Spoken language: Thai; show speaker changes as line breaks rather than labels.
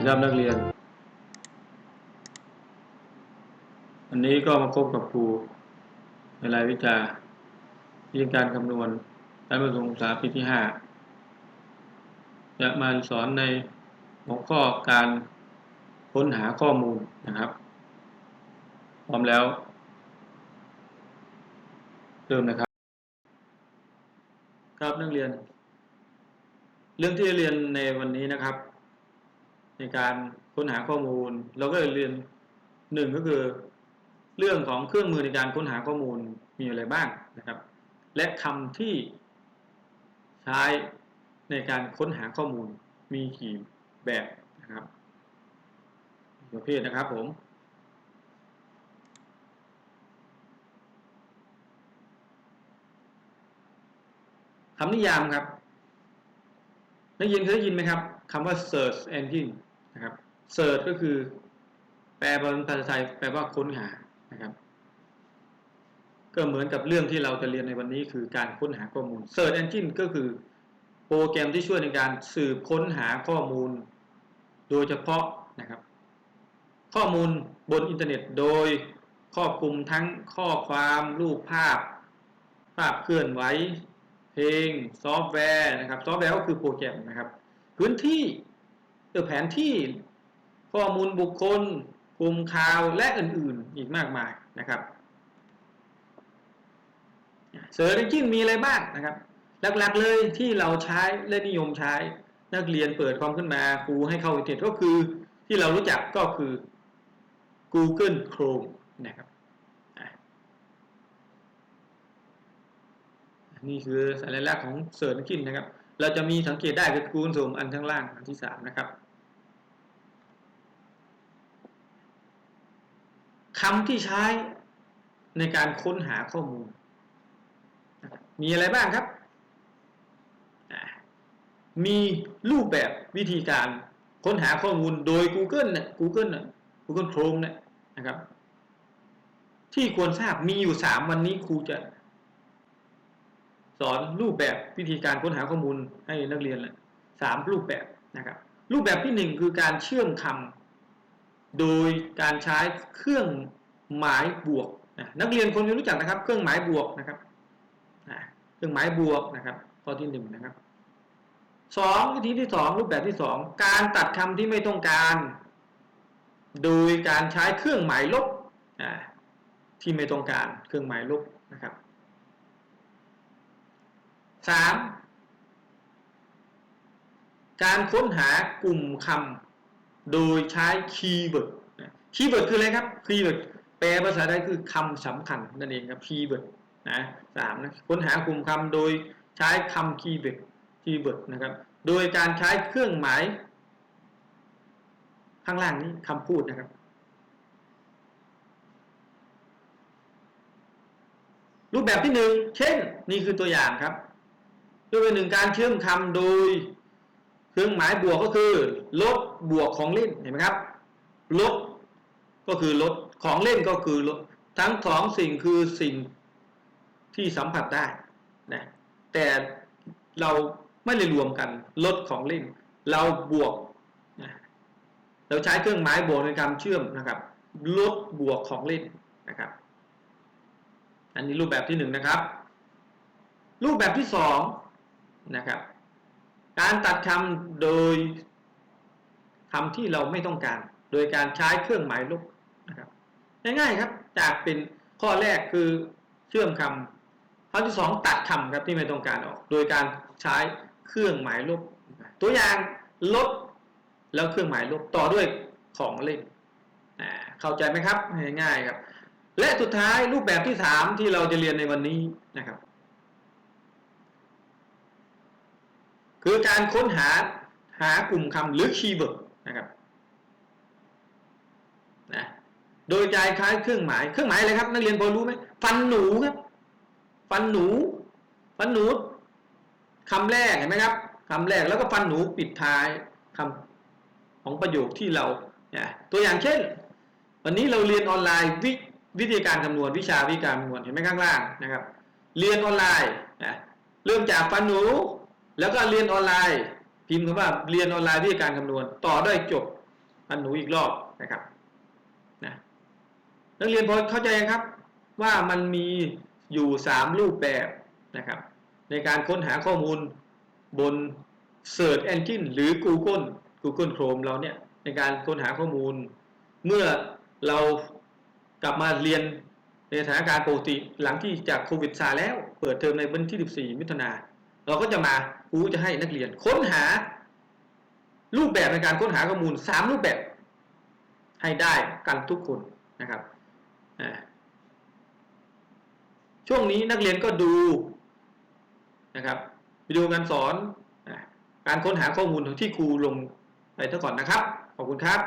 ดีครับนักเรียนวันนี้ก็มาพบกับครูในรายวิชาวิธีการคำนวณการประถมศึกษาปีที่ห้าจะมาสอนในหัวข้อการค้นหาข้อมูลนะครับ พร้อมแล้ว เริ่มนะครับ ครับนักเรียน เรื่องที่เรียนในวันนี้นะครับ ในการค้นหาข้อมูล เราก็เลยเรียนหนึ่งก็คือ เรื่องของเครื่องมือในการค้นหาข้อมูลมีอะไรบ้างนะครับ และคำที่ใช้ในการค้นหาข้อมูลมีกี่แบบนะครับประเภทนะครับผมคำนิยามครับ นักเรียนเคยได้ยินไหมครับคำว่า search engine นะครับ search ก็คือ แปลเป็นภาษาไทยแปลว่าค้นหานะครับ ก็เหมือนกับเรื่องที่เราจะเรียนในวันนี้คือการค้นหาข้อมูล search engine ก็คือโปรแกรมที่ช่วยในการสืบค้นหาข้อมูล โดยเฉพาะนะครับ ข้อมูลบนอินเทอร์เน็ตโดยครอบคลุมทั้งข้อความรูปภาพ ภาพเคลื่อนไหวเพลงซอฟต์แวร์นะครับ ซอฟต์แวร์ก็คือโปรแกรมนะครับ พื้นที่ เออแผนที่ข้อมูลบุคคลกลุ่มข่าวและอื่นๆ อีกมากมายนะครับเสิร์ชจริงมีอะไรบ้างนะครับ หลักๆเลยที่เราใช้และนิยมใช้นักเรียนเปิดคอมขึ้นมาครูให้เข้าอินเทอร์เน็ตก็คือที่เรารู้จักก็คือ Google Chrome นะครับนี่คือสัญลักษณ์ของเสิร์ชกินนะครับ เราจะมีสังเกตได้คือคูณสูงอันข้างล่างอันที่สามนะครับ คำที่ใช้ในการค้นหาข้อมูล มีอะไรบ้างครับ มีรูปแบบวิธีการค้นหาข้อมูลโดย Google เนี่ย Google เนี่ย Google Chrome เนี่ยนะครับ ที่ควรทราบมีอยู่สามวันนี้ครูจะ สอนรูปแบบวิธีการค้นหาข้อมูลให้นักเรียนแหละสามรูปแบบนะครับ รูปแบบที่หนึ่งคือการเชื่อมคำ โดยการใช้เครื่องหมายบวกนะนักเรียนคนจะรู้จักนะครับ เครื่องหมายบวกนะครับเครื่องหมายบวกนะครับข้อที่หนึ่งนะครับสองวิธีที่สองรูปแบบที่สองการตัดคำที่ไม่ต้องการ โดยการใช้เครื่องหมายลบที่ไม่ต้องการเครื่องหมายลบนะครับสามการค้นหากลุ่มคำ โดยใช้คีย์เวิร์ดคีย์เวิร์ดคืออะไรครับคีย์เวิร์ดแปลภาษาไทยคือคำสำคัญนั่นเองครับคีย์เวิร์ดนะสามนะค้นหากลุ่มคำโดยใช้คำคีย์เวิร์ดคีย์เวิร์ดนะครับ โดยการใช้เครื่องหมาย ข้างล่างนี้คำพูดนะครับ รูปแบบที่หนึ่งเช่น นี่คือตัวอย่างครับรูปแบบหนึ่งการเชื่อมคำโดย เครื่องหมายบวกก็คือ ลบบวกของเล่นเห็นไหมครับ ลบก็คือลดของเล่นก็คือลดทั้งสองสิ่งคือสิ่งที่สัมผัสได้นะแต่เราไม่ได้รวมกันลดของเล่น เราบวกนะเราใช้เครื่องหมายบวกในการเชื่อมนะครับ ลดบวกของเล่นนะครับ อันนี้รูปแบบที่หนึ่งนะครับ รูปแบบที่สองนะครับ การตัดคำโดยคำที่เราไม่ต้องการ โดยการใช้เครื่องหมายลบนะครับง่ายๆครับ จากเป็นข้อแรกคือเชื่อมคำข้อที่สองตัดคำครับที่ไม่ต้องการออก โดยการใช้เครื่องหมายลบ ตัวอย่างลบแล้วเครื่องหมายลบต่อด้วยของเล่นเข้าใจไหมครับง่ายๆครับ และสุดท้ายรูปแบบที่สามที่เราจะเรียนในวันนี้นะครับ คือการค้นหาหากลุ่มคำหรือคีย์เวิร์ดนะครับนะโดยใจคล้ายเครื่องหมาย เครื่องหมายอะไรครับ นักเรียนพอรู้ไหมฟันหนูครับฟันหนูฟันหนูคำแรกเห็นไหมครับคำแรกแล้วก็ฟันหนูปิดท้ายคำของประโยคที่เราเนี่ยตัวอย่างเช่น วันนี้เราเรียนออนไลน์วิวิธีการคำนวณวิชาวิธีการคำนวณเห็นไหมข้างล่างนะครับ เรียนออนไลน์นะเริ่มจากฟันหนู แล้วก็เรียนออนไลน์ พิมพ์คำว่าเรียนออนไลน์วิธีการคำนวณ ต่อด้วยจบพันหนูอีกรอบนะครับนะนักเรียนพอเข้าใจยังครับ ว่ามันมีอยู่สามรูปแบบนะครับ ในการค้นหาข้อมูลบน Search Engine หรือ Google Google Chrome เราเนี่ย ในการค้นหาข้อมูล เมื่อเรากลับมาเรียนในสถานการณ์ปกติหลังที่จากโควิดซาแล้ว เปิดเทอมในวันที่ 14 มิถุนาเราก็จะมา ครูจะให้นักเรียนค้นหา รูปแบบในการค้นหาข้อมูลสามรูปแบบ ให้ได้กันทุกคนนะครับช่วงนี้นักเรียนก็ดูนะครับวิดีโอการสอนการค้นหาข้อมูลที่ครูลงไปเท่าก่อนนะครับ ขอบคุณครับ